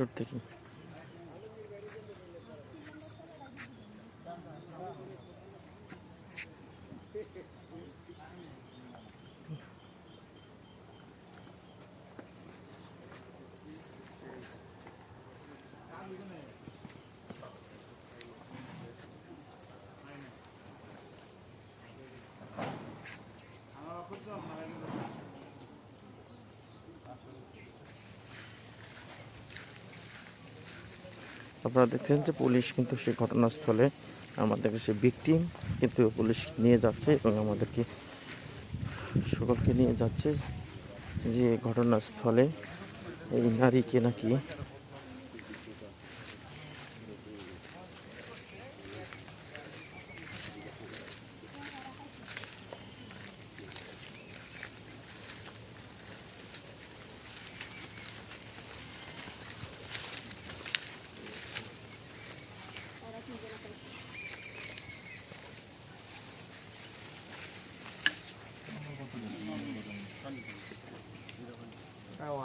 দূর থেকে আপনারা দেখছেন যে পুলিশ কিন্তু সেই ঘটনাস্থলে আমাদেরকে সে ভিকটিম কিন্তু পুলিশ নিয়ে যাচ্ছে এবং আমাদেরকে সকলকে নিয়ে যাচ্ছে যে ঘটনাস্থলে এই নারীকে নাকি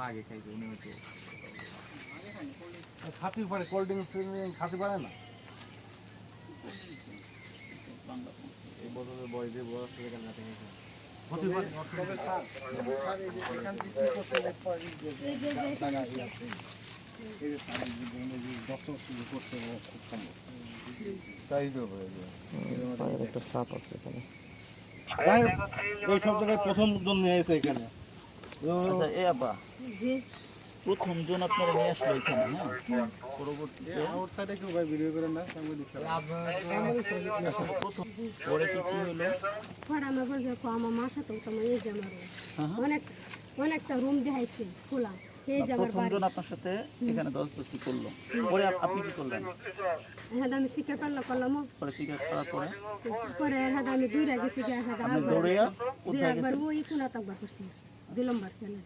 আগে খাইছে উনি হয়তো খাতি পারে কোল্ড ড্রিঙ্কস খাতি পারে না? এই বছরের বয়সে বয়স থেকে কেন একটা সাপ আছে এখানে। এই সব জায়গায় প্রথম জন নিয়ে এসে এখানে। আচ্ছা এ প্রথম জন আপনারা নিয়ে আসলো এখানে হ্যাঁ পরবর্তীতে আউটসাইডে কেউ ভাই ভিডিও করেন না আমি দেখছি প্রথম পরে কি কি হলো? পড়া বলছে কো আমার মার সাথে তো এই যে আমার room। অনেক অনেকটা রুম দেখাইছে খোলা। এই যে আমার প্রথম আপনার সাথে এখানে দস্তস্তি করল। পরে আপনি কি করলেন? হ্যাঁ আমি শিখে পারল করলাম পরে করার পরে? পরে হ্যাঁ আমি দূরে গেছি হ্যাঁ দুই কোথায় একবার গেছেন? ওই কোনা তাকবার করছি দুই নম্বর ছেলে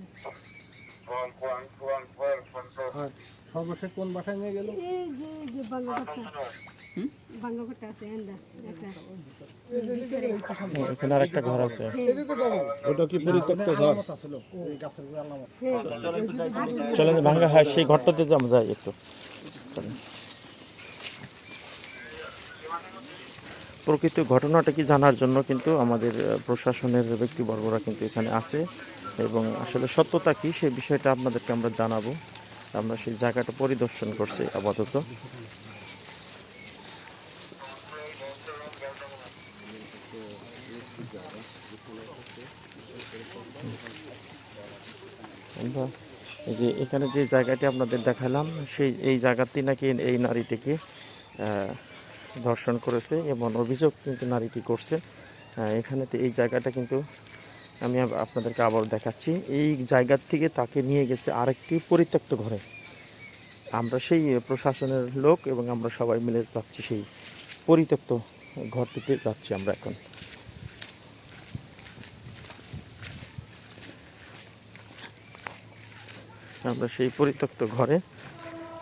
সর্বশেষ কোন বাসায় নিয়ে গেল? এই যে যে বাঙ্গাঘরটা বাঙ্গাঘরটা আছে এন্ডা একটা। এখানে আর ঘর আছে। ওটা কি পরিত্যক্ত ঘর? চলেন ভাঙ্গা হয় সেই ঘরটাতে যে আমরা যাই একটু। চলেন। প্রকৃত ঘটনাটা কি জানার জন্য কিন্তু আমাদের প্রশাসনের ব্যক্তিবর্গরা কিন্তু এখানে আছে। এবং আসলে সত্যতা কি সেই বিষয়টা আপনাদেরকে আমরা জানাব। আমরা সেই জায়গাটা পরিদর্শন করছি আপাতত। আমরা যে এখানে যে জায়গাটি আপনাদের দেখালাম, সেই এই জায়গাটি নাকি এই নারীটিকে ধর্ষণ করেছে এবং অভিযোগ কিন্তু নারীটি করছে। এখানেতে এই জায়গাটা কিন্তু আমি আপনাদেরকে আবার দেখাচ্ছি। এই জায়গার থেকে তাকে নিয়ে গেছে আরেকটি পরিত্যক্ত ঘরে। আমরা সেই প্রশাসনের লোক এবং আমরা সবাই মিলে যাচ্ছি সেই পরিত্যক্ত ঘরটিতে যাচ্ছি আমরা এখন। আমরা সেই পরিত্যক্ত ঘরে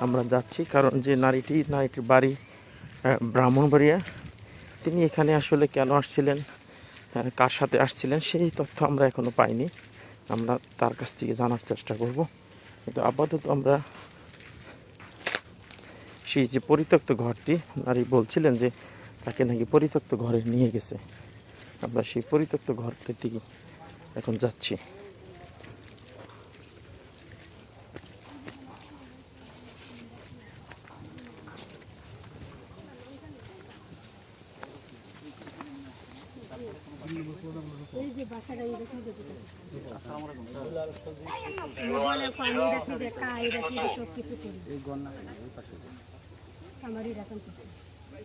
আমরা যাচ্ছি কারণ যে নারীটি, নারীটির বাড়ি ব্রাহ্মণবাড়িয়া, তিনি এখানে আসলে কেন আসছিলেন? কার সাথে আসছিলেন সেই তথ্য আমরা এখনও পাইনি। আমরা তার কাছ থেকে জানার চেষ্টা করব। কিন্তু আপাতত আমরা সেই যে পরিত্যক্ত ঘরটি, নারী বলছিলেন যে তাকে নাকি পরিত্যক্ত ঘরে নিয়ে গেছে। আমরা সেই পরিত্যক্ত ঘরটির দিকে এখন যাচ্ছি।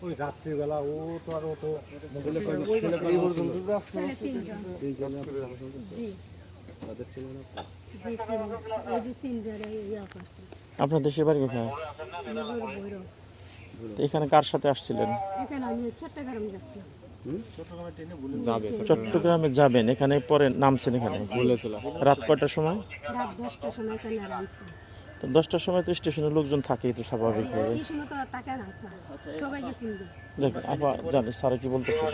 ওই রাত্রিবেলা ও তো আর ও তো আপনার দেশের বাড়ি কোথায় এখানে কার সাথে আসছিলেন? এখানে আমি চট্টগ্রাম গেছিলাম। চট্টগ্রামে যাবেন এখানে পরে নামছেন এখানে। রাত কয়টার সময়? তো দশটার সময় তো স্টেশনে লোকজন থাকেই তো স্বাভাবিক হবে দেখেন আপা জানে স্যার কি বলতেছে।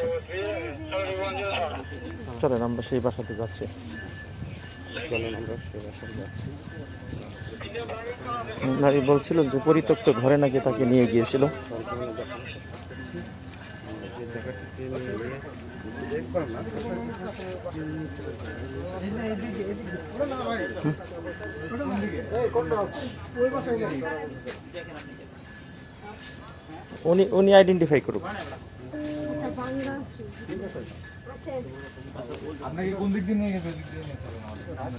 চলেন আমরা সেই বাসাতে যাচ্ছি। নারী বলছিল যে পরিত্যক্ত ঘরে নাকি তাকে নিয়ে গিয়েছিল। উনি উনি আইডেন্টিফাই করুক। আপনাকে কোন দিক দিয়ে নিয়ে গেছে দিক দিয়ে নিয়ে চলেন